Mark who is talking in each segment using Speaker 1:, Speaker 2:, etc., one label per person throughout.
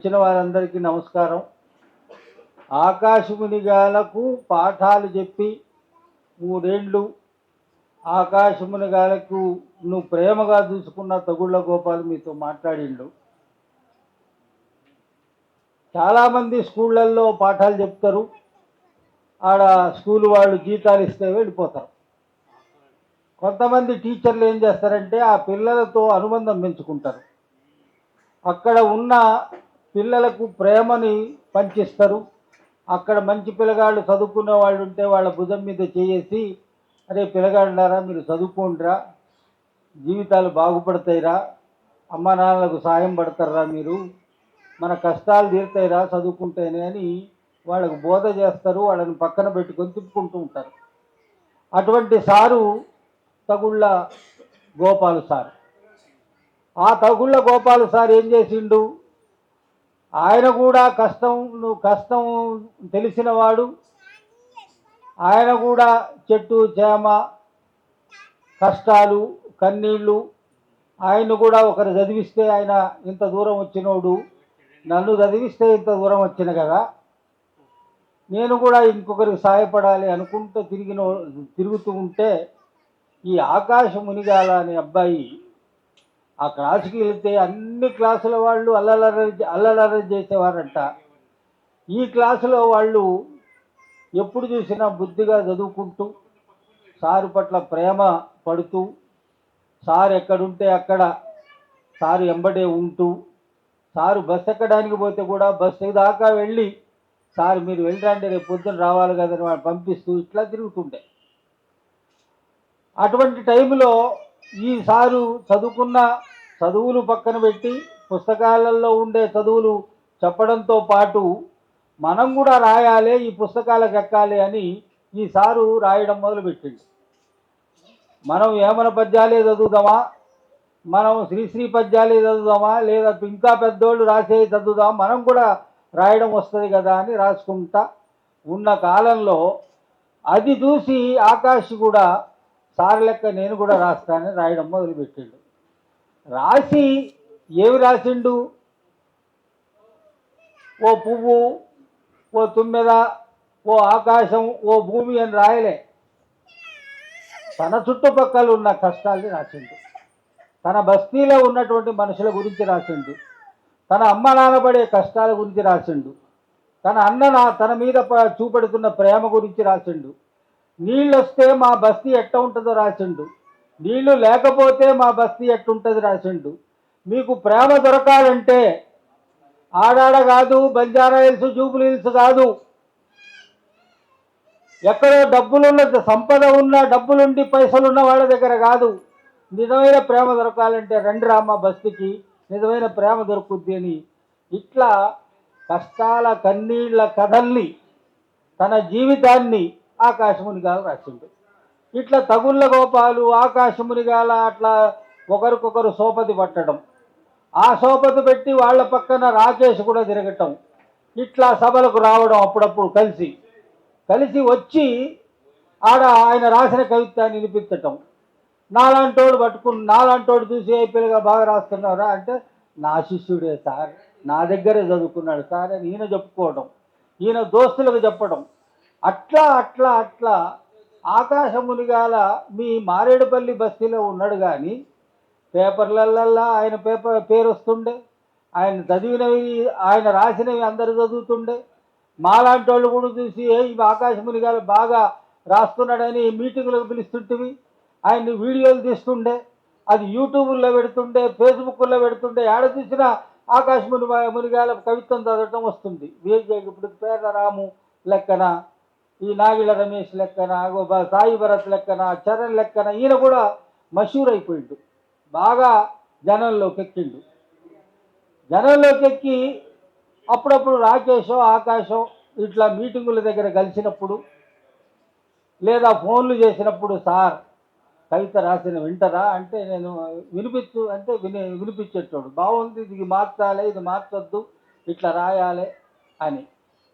Speaker 1: వచ్చిన వారందరికీ నమస్కారం. ఆకాశమునిగాలకు పాఠాలు చెప్పి మూడేండ్లు ఆకాశమునిగాలకు నువ్వు ప్రేమగా చూసుకున్న తగుళ్ళ గోపాల్ మీతో మాట్లాడిండు. చాలామంది స్కూళ్ళల్లో పాఠాలు చెప్తారు. ఆడ స్కూల్ వాళ్ళు జీతాలు ఇస్తే వెళ్ళిపోతారు. కొంతమంది టీచర్లు ఏం చేస్తారంటే ఆ పిల్లలతో అనుబంధం పెంచుకుంటారు. అక్కడ ఉన్న పిల్లలకు ప్రేమని పంచిస్తారు. అక్కడ మంచి పిల్లగాళ్ళు చదువుకునే వాళ్ళు ఉంటే వాళ్ళ భుజం మీద చేసి అరే పిల్లగాళ్ళారా మీరు చదువుకోండిరా జీవితాలు బాగుపడతాయిరా అమ్మ నాన్నలకు సాయం పడతారా మీరు మన కష్టాలు తీరుతాయిరా చదువుకుంటేనే అని వాళ్ళకు బోధ చేస్తారు. వాళ్ళని పక్కన పెట్టుకొని తిప్పుకుంటూ ఉంటారు. అటువంటి సారు తగుళ్ళ గోపాలు సార్. ఆ తగుళ్ళ గోపాలు సార్ ఏం చేసిండు? ఆయన కూడా కష్టం కష్టం తెలిసినవాడు. ఆయన కూడా చెట్టు చేమ కష్టాలు కన్నీళ్ళు. ఆయన కూడా ఒకరు చదివిస్తే ఆయన ఇంత దూరం వచ్చినోడు. నన్ను చదివిస్తే ఇంత దూరం వచ్చిన కదా. నేను కూడా ఇంకొకరికి సహాయపడాలి అనుకుంటూ తిరిగిన తిరుగుతూ ఉంటే ఈ ఆకాశ మునిగాల అనే అబ్బాయి ఆ క్లాసుకి వెళ్తే అన్ని క్లాసుల వాళ్ళు అల్లలర అల్లలర చేసేవారంట. ఈ క్లాసులో వాళ్ళు ఎప్పుడు చూసినా బుద్ధిగా చదువుకుంటూ సారు పట్ల ప్రేమ పడుతూ సార్ ఎక్కడుంటే అక్కడ సారు ఎంబడే ఉంటూ సారు బస్ ఎక్కడానికి పోతే కూడా బస్సు దాకా వెళ్ళి సార్ మీరు వెళ్ళరండి రేపు పొద్దున రావాలి కదని వాళ్ళు పంపిస్తూ ఇట్లా తిరుగుతుండే. అటువంటి టైంలో ఈ సారు చదువుకున్న చదువులు పక్కన పెట్టి పుస్తకాలలో ఉండే చదువులు చెప్పడంతో పాటు మనం కూడా రాయాలి ఈ పుస్తకాలకు ఎక్కాలి అని ఈ సారు రాయడం మొదలుపెట్టింది. మనం ఏమన పద్యాలే చదువుదామా? మనం శ్రీశ్రీ పద్యాలే చదువుదామా? లేదా ఇంకా పెద్దోళ్ళు రాసే చదువుదామా? మనం కూడా రాయడం వస్తుంది కదా అని రాసుకుంటా ఉన్న కాలంలో అది చూసి ఆకాష్ కూడా సార్ లెక్క నేను కూడా రాస్తానని రాయడం మొదలుపెట్టాడు. రాసి ఏమి రాసిండు? ఓ పువ్వు ఓ తుమ్మెద ఓ ఆకాశం ఓ భూమి అని రాయలే. తన చుట్టుపక్కల ఉన్న కష్టాల్ని రాసిండు. తన బస్తీలో ఉన్నటువంటి మనుషుల గురించి రాసిండు. తన అమ్మ నాన్నబడే కష్టాల గురించి రాసిండు. తన అన్న నా తన మీద చూపెడుతున్న ప్రేమ గురించి రాసిండు. నీళ్ళు వస్తే మా బస్తీ ఎట్ట ఉంటుందో రాసిండు. నీళ్ళు లేకపోతే మా బస్తీ ఎట్టుంటుంది రాసిండు. మీకు ప్రేమ దొరకాలంటే ఆడాడ కాదు బంజారా హిల్స్ జూబులు హిల్స్ కాదు. ఎక్కడో డబ్బులున్న సంపద ఉన్న డబ్బులుండి పైసలున్న వాళ్ళ దగ్గర కాదు. నిజమైన ప్రేమ దొరకాలంటే రండి రామ్మ బస్తీకి నిజమైన ప్రేమ దొరుకుద్ది అని. ఇట్లా కష్టాల కన్నీళ్ళ కథల్ని తన జీవితాన్ని ఆకాశమునిగాల రాసిండు ఇట్లా తగుళ్ళ గోపాలు ఆకాశమునిగాల అట్లా ఒకరికొకరు సోపతి పట్టడం. ఆ సోపతి పెట్టి వాళ్ళ పక్కన రాకేష్ కూడా తిరగటం. ఇట్లా సభలకు రావడం అప్పుడప్పుడు కలిసి. కలిసి వచ్చి ఆడ ఆయన రాసిన కవిత్వాన్ని వినిపించటం. నాలాంటోడు పట్టుకుని నాలాంటోడు చూసి ఐపీఎల్గా పిల్లగా బాగా రాస్తున్నారా అంటే నా శిష్యుడే సార్ నా దగ్గరే చదువుకున్నాడు సార్ అని ఈయన చెప్పుకోవడం ఈయన దోస్తులకు చెప్పడం. అట్లా అట్లా అట్లా ఆకాశమునిగాల మీ మారేడుపల్లి బస్తీలో ఉన్నాడు కానీ పేపర్లల్లల్లా ఆయన పేపర్ పేరు వస్తుండే ఆయన చదివినవి ఆయన రాసినవి అందరు చదువుతుండే. మాలాంటి వాళ్ళు కూడా చూసి ఏ ఆకాశమునిగాల బాగా రాస్తున్నాడని మీటింగులకు పిలుస్తుంటివి. ఆయన్ని వీడియోలు తీస్తుండే. అది యూట్యూబ్లో పెడుతుండే ఫేస్బుక్లో పెడుతుండే. ఏడ చూసినా ఆకాశముని మునిగాల కవిత్వం చదవటం వస్తుంది. విజయ్ ఇప్పుడు పేర్ల రాము లెక్కన ఈ నాగిల రమేష్ లెక్కన సాయి భరత్ లెక్కన చరణ్ లెక్కన ఈయన కూడా మషూర్ అయిపోయిండు బాగా జనంలోకి ఎక్కిండు. జనంలోకి ఎక్కి అప్పుడప్పుడు రాకేశం ఆకాశం ఇట్లా మీటింగుల దగ్గర కలిసినప్పుడు లేదా ఫోన్లు చేసినప్పుడు సార్ కవిత రాసిన వింటరా? అంటే నేను వినిపించు అంటే విని వినిపించేటోడు. బాగుంది ఇది మార్చాలి ఇది మార్చొద్దు ఇట్లా రాయాలి అని.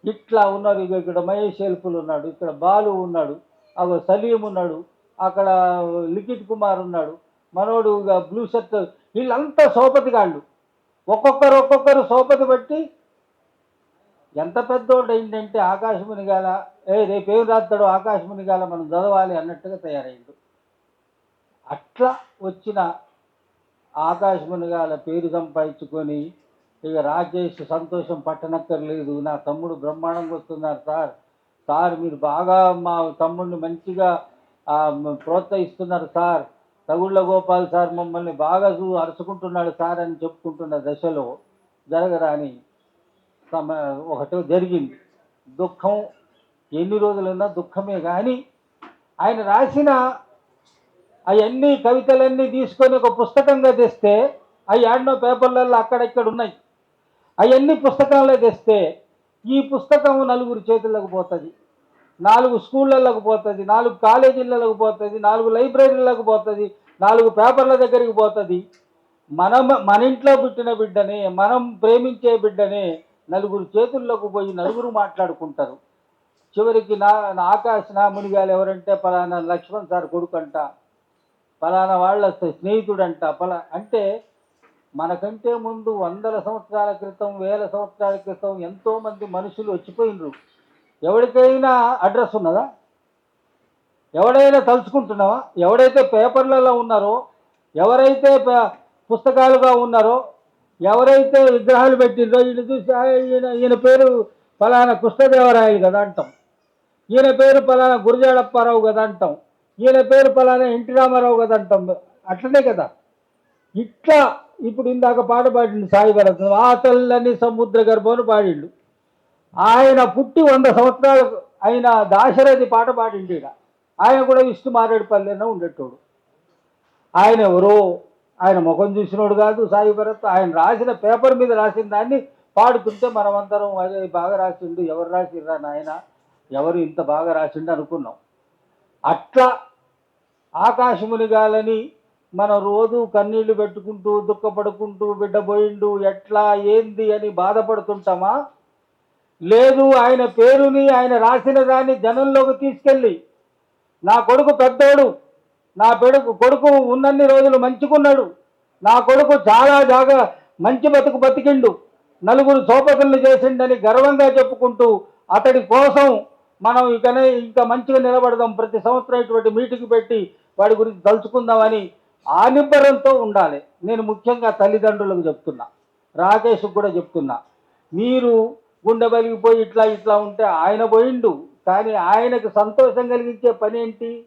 Speaker 1: ఇట్లా ఉన్నారు ఇక ఇక్కడ మహేష్ ఎల్పులు ఉన్నాడు ఇక్కడ బాలు ఉన్నాడు అగో సలీం ఉన్నాడు అక్కడ లిఖిత్ కుమార్ ఉన్నాడు మనోడు ఇక బ్లూ షర్ట్ వీళ్ళంతా సోపతి కాళ్ళు ఒక్కొక్కరు ఒక్కొక్కరు సోపతి బట్టి ఎంత పెద్దోడు ఏంటంటే ఆకాశముని గాల ఏ రేపేం రాస్తాడో ఆకాశముని గాల మనం చదవాలి అన్నట్టుగా తయారైండు. అట్లా వచ్చిన ఆకాశముని గాల పేరు సంపాదించుకొని ఇక రాజేష్ సంతోషం పట్టనక్కర్లేదు. నా తమ్ముడు బ్రహ్మాండంగా వస్తున్నారు సార్. సార్ మీరు బాగా మా తమ్ముడిని మంచిగా ప్రోత్సహిస్తున్నారు సార్. తగుళ్ళ గోపాల్ సార్ మమ్మల్ని బాగా చూ అరుచుకుంటున్నాడు సార్ అని చెప్పుకుంటున్న దశలో జరగరాని సమ ఒకటి జరిగింది. దుఃఖం ఎన్ని రోజులున్నా దుఃఖమే కానీ ఆయన రాసిన అవన్నీ కవితలన్నీ తీసుకొని ఒక పుస్తకంగా తెస్తే అవి ఆడినో పేపర్లలో అక్కడక్కడ ఉన్నాయి. అవన్నీ పుస్తకాల్లో తెస్తే ఈ పుస్తకం నలుగురు చేతులకు పోతుంది. నాలుగు స్కూళ్ళలోకి పోతుంది నాలుగు కాలేజీలకు పోతుంది నాలుగు లైబ్రరీలకు పోతుంది నాలుగు పేపర్ల దగ్గరికి పోతుంది. మనం మన ఇంట్లో పుట్టిన బిడ్డనే మనం ప్రేమించే బిడ్డనే నలుగురు చేతుల్లోకి పోయి నలుగురు మాట్లాడుకుంటారు. చివరికి నా నా ఆకాశ నా మునిగాలు ఎవరంటే పలానా లక్ష్మణ్ సార్ కొడుకంట పలానా వాళ్ళ స్నేహితుడంట పలా అంటే మనకంటే ముందు వందల సంవత్సరాల క్రితం వేల సంవత్సరాల క్రితం ఎంతోమంది మనుషులు వచ్చిపోయినరు. ఎవరికైనా అడ్రస్ ఉన్నదా? ఎవడైనా తలుచుకుంటున్నావా? ఎవడైతే పేపర్లలో ఉన్నారో ఎవరైతే ప- పుస్తకాలుగా ఉన్నారో ఎవరైతే విగ్రహాలు పెట్టిండ్రో ఈయన చూసి ఈయన ఈయన పేరు ఫలానా కృష్ణదేవరాయలు కదా అంటాం. ఈయన పేరు ఫలానా గురజాడప్పారావు కదా అంటాం. ఈయన పేరు ఫలానా ఎన్టీ రామారావు కదా అంటాం. అట్లనే కదా. ఇట్లా ఇప్పుడు ఇందాక పాట పాడిండు సాయి భరత్ ఆ తెల్లని సముద్ర గర్భం పాడిండు. ఆయన పుట్టి వంద సంవత్సరాలు ఆయన దాశరథి పాట పాడిండు ఇక ఆయన కూడా విష్ణు మారేడుపల్లిలో ఉండేటోడు. ఆయన ఎవరో ఆయన ముఖం చూసినోడు కాదు సాయి భరత్ ఆయన రాసిన పేపర్ మీద రాసిన దాన్ని పాడుతుంటే మనమందరం అదే బాగా రాసిండు ఎవరు రాసిర్రా నాయన? ఎవరు ఇంత బాగా రాసిండు అనుకున్నాం. అట్లా ఆకాశముని గాలని మనం రోజు కన్నీళ్ళు పెట్టుకుంటూ దుఃఖపడుకుంటూ బిడ్డ పోయిండు ఎట్లా ఏంది అని బాధపడుతుంటామా? లేదు ఆయన పేరుని ఆయన రాసిన దాన్ని జనంలోకి తీసుకెళ్ళి నా కొడుకు పెద్దోడు నా పెడుకు కొడుకు ఉన్నన్ని రోజులు మంచుకున్నాడు నా కొడుకు చాలా జాగా మంచి బతుకు బతికిండు నలుగురు సోపతుల్ని చేసిండని గర్వంగా చెప్పుకుంటూ అతడి కోసం మనం ఇకనే ఇంకా మంచిగా నిలబడదాం ప్రతి సంవత్సరం ఇటువంటి మీటింగ్ పెట్టి వాడి గురించి తలుచుకుందామని ఆ ఉండాలి. నేను ముఖ్యంగా తల్లిదండ్రులకు చెప్తున్నా. రాకేష్ కూడా చెప్తున్నా. మీరు గుండె బలిగిపోయి ఇట్లా ఇట్లా ఉంటే ఆయన పోయిండు. కానీ ఆయనకు సంతోషం కలిగించే పని ఏంటి?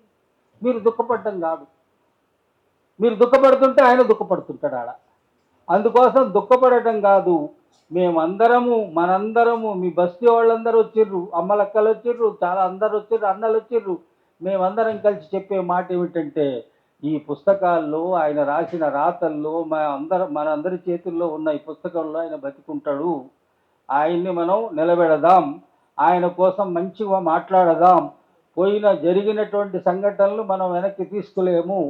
Speaker 1: మీరు దుఃఖపడటం కాదు. మీరు దుఃఖపడుతుంటే ఆయన దుఃఖపడుతుంటాడు ఆడ. అందుకోసం దుఃఖపడటం కాదు. మేమందరము మనందరము మీ బస్తీ వాళ్ళందరూ వచ్చిర్రు. అమ్మలక్కలు వచ్చిర్రు చాలా అందరు వచ్చిర్రు అన్నలు వచ్చిర్రు. మేమందరం కలిసి చెప్పే మాట ఏమిటంటే ఈ పుస్తకాల్లో ఆయన రాసిన రాతల్లో మన అందరం మన అందరి చేతుల్లో ఉన్న ఈ పుస్తకంలో ఆయన బతికుంటాడు. ఆయన్ని మనం నిలబెడదాం. ఆయన కోసం మంచిగా మాట్లాడదాం. పోయిన జరిగినటువంటి సంఘటనలు మనం వెనక్కి తీసుకోలేము.